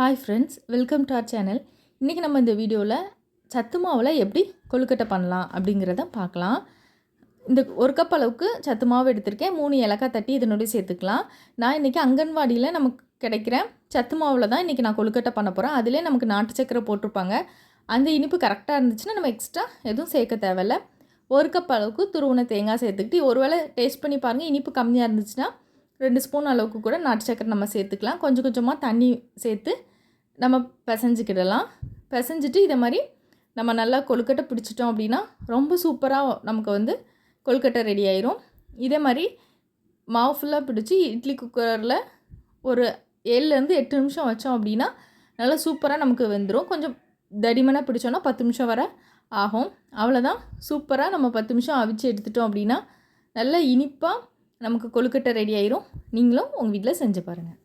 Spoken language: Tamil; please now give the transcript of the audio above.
Hi friends welcome to our channel இன்றைக்கி நம்ம இந்த வீடியோவில் சத்து மாவில் எப்படி கொழுக்கட்டை பண்ணலாம் அப்படிங்கிறத பார்க்கலாம். இந்த ஒரு கப் அளவுக்கு சத்து மாவு எடுத்திருக்கேன். மூணு இலக்காய் தட்டி இதனுடைய சேர்த்துக்கலாம். நான் இன்றைக்கி அங்கன்வாடியில் நமக்கு கிடைக்கிற சத்து மாவில் தான் இன்றைக்கி நான் கொழுக்கட்டை பண்ண போகிறேன் அதிலே நமக்கு நாட்டு சக்கரை போட்டிருப்பாங்க. அந்த இனிப்பு கரெக்டாக இருந்துச்சுன்னா நம்ம எக்ஸ்ட்ரா எதுவும் சேர்க்க தேவையில்ல. ஒரு கப் அளவுக்கு துருவன தேங்காய் சேர்த்துக்கிட்டு ஒருவேளை டேஸ்ட் பண்ணி பாருங்கள் இனிப்பு கம்மியாக இருந்துச்சுன்னா ரெண்டு ஸ்பூன் அளவுக்கு கூட நாட்டு சக்கரை நம்ம சேர்த்துக்கலாம். கொஞ்சம் கொஞ்சமாக தண்ணி சேர்த்து நம்ம பிசைஞ்சிக்கிடலாம். பிசைஞ்சிட்டு இதை மாதிரி நம்ம நல்லா கொழுக்கட்டை பிடிச்சிட்டோம் அப்படின்னா ரொம்ப சூப்பராக நமக்கு வந்து கொழுக்கட்டை ரெடி ஆயிரும். இதே மாதிரி மாவு ஃபுல்லாக பிடிச்சி இட்லி குக்கரில் ஒரு ஏழுலேருந்து எட்டு நிமிஷம் வச்சோம் அப்படின்னா நல்லா சூப்பராக நமக்கு வெந்துடும் கொஞ்சம் தடிமனாக பிடிச்சோன்னா பத்து நிமிஷம் வர ஆகும். அவ்வளோதான் சூப்பராக நம்ம பத்து நிமிஷம் அவிச்சு எடுத்துட்டோம் அப்படின்னா நல்லா இனிப்பாக நமக்கு கொழுக்கட்டை ரெடி ஆயிரும். நீங்களும் உங்கள் வீட்டில் செஞ்சு பாருங்கள்